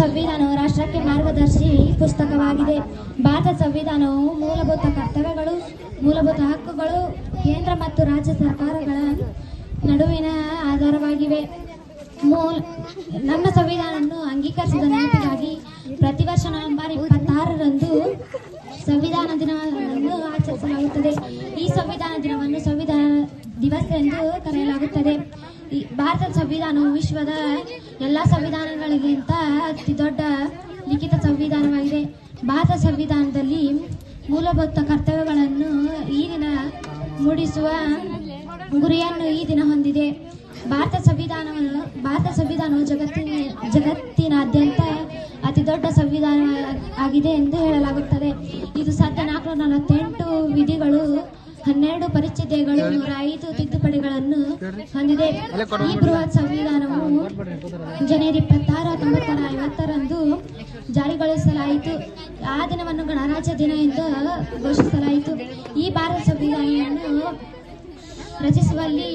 ಸಂವಿಧಾನವು ರಾಷ್ಟ್ರಕ್ಕೆ ಮಾರ್ಗದರ್ಶಿ ಪುಸ್ತಕವಾಗಿದೆ. ಭಾರತ ಸಂವಿಧಾನವು ಮೂಲಭೂತ ಕರ್ತವ್ಯಗಳು, ಮೂಲಭೂತ ಹಕ್ಕುಗಳು, ಕೇಂದ್ರ ಮತ್ತು ರಾಜ್ಯ ಸರ್ಕಾರಗಳ ನಡುವಿನ ಆಧಾರವಾಗಿವೆ. ಮೂಲ, ನಮ್ಮ ಸಂವಿಧಾನವನ್ನು ಅಂಗೀಕರಿಸಿದ ನೆನಪಿಗಾಗಿ ಪ್ರತಿ ವರ್ಷ ನವೆಂಬರ್ ಇಪ್ಪತ್ತಾರರಂದು ಸಂವಿಧಾನ ದಿನವನ್ನು ಆಚರಿಸಲಾಗುತ್ತದೆ. ಈ ಸಂವಿಧಾನ ದಿನವನ್ನು ಸಂವಿಧಾನ ದಿವಸ ಎಂದು ಕರೆಯಲಾಗುತ್ತದೆ. ಈ ಭಾರತದ ಸಂವಿಧಾನವು ವಿಶ್ವದ ಎಲ್ಲ ಸಂವಿಧಾನಗಳಿಗಿಂತ ಅತಿ ದೊಡ್ಡ ಲಿಖಿತ ಸಂವಿಧಾನವಾಗಿದೆ. ಭಾರತ ಸಂವಿಧಾನದಲ್ಲಿ ಮೂಲಭೂತ ಕರ್ತವ್ಯಗಳನ್ನು ಈ ದಿನ ಮೂಡಿಸುವ ಗುರಿಯನ್ನು ಈ ದಿನ ಹೊಂದಿದೆ. ಭಾರತ ಸಂವಿಧಾನವನ್ನು, ಭಾರತ ಸಂವಿಧಾನವು ಜಗತ್ತಿನ, ಜಗತ್ತಿನಾದ್ಯಂತ ಅತಿ ದೊಡ್ಡ ಸಂವಿಧಾನ ಆಗಿದೆ ಎಂದು ಹೇಳಲಾಗುತ್ತದೆ. ಇದು ಸದ್ಯ ನಾಲ್ಕುನೂರ ನಲವತ್ತೆಂಟು ವಿಧಿಗಳು ಹನ್ನೆರಡು ಪರಿಚ್ಛೇದಗಳು ನೂರ ಐದು ತಿದ್ದುಪಡಿಗಳನ್ನು ಹೊಂದಿದೆ. ಈ ಬೃಹತ್ ಸಂವಿಧಾನವು ಜನವರಿ ಇಪ್ಪತ್ತಾರು ಹತ್ತೊಂಬತ್ತು ನೂರ ಐವತ್ತರಂದು ಜಾರಿಗೊಳಿಸಲಾಯಿತು. ಆ ದಿನವನ್ನು ಗಣರಾಜ್ಯ ದಿನ ಎಂದು ಘೋಷಿಸಲಾಯಿತು. ಈ ಭಾರತ ಸಂವಿಧಾನವನ್ನು ರಚಿಸುವಲ್ಲಿ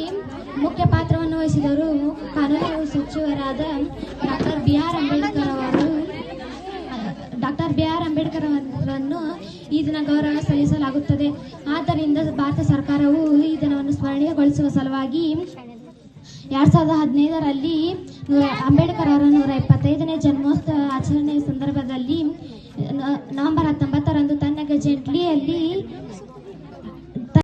ಮುಖ್ಯ ಪಾತ್ರವನ್ನು ವಹಿಸಿದವರು ಕಾನೂನು ಸಚಿವರಾದ ಡಾಕ್ಟರ್ ಬಿ ಆರ್ ಅಂಬೇಡ್ಕರ್. ದಿನವನ್ನು ಈ ದಿನ ಗೌರವ ಸಲ್ಲಿಸಲಾಗುತ್ತದೆ. ಆದ್ದರಿಂದ ಭಾರತ ಸರ್ಕಾರವು ಈ ದಿನವನ್ನು ಸ್ಮರಣೀಯಗೊಳಿಸುವ ಸಲುವಾಗಿ ಎರಡ್ ಸಾವಿರದ ಹದಿನೈದರಲ್ಲಿ ಅಂಬೇಡ್ಕರ್ ಅವರ ನೂರ ಇಪ್ಪತ್ತೈದನೇ ಜನ್ಮೋತ್ಸವ ಆಚರಣೆಯ ಸಂದರ್ಭದಲ್ಲಿ ನವೆಂಬರ್ ಹತ್ತೊಂಬತ್ತರಂದು ತನ್ನ ಗಜೆಂಟ್ಲಿಯಲ್ಲಿ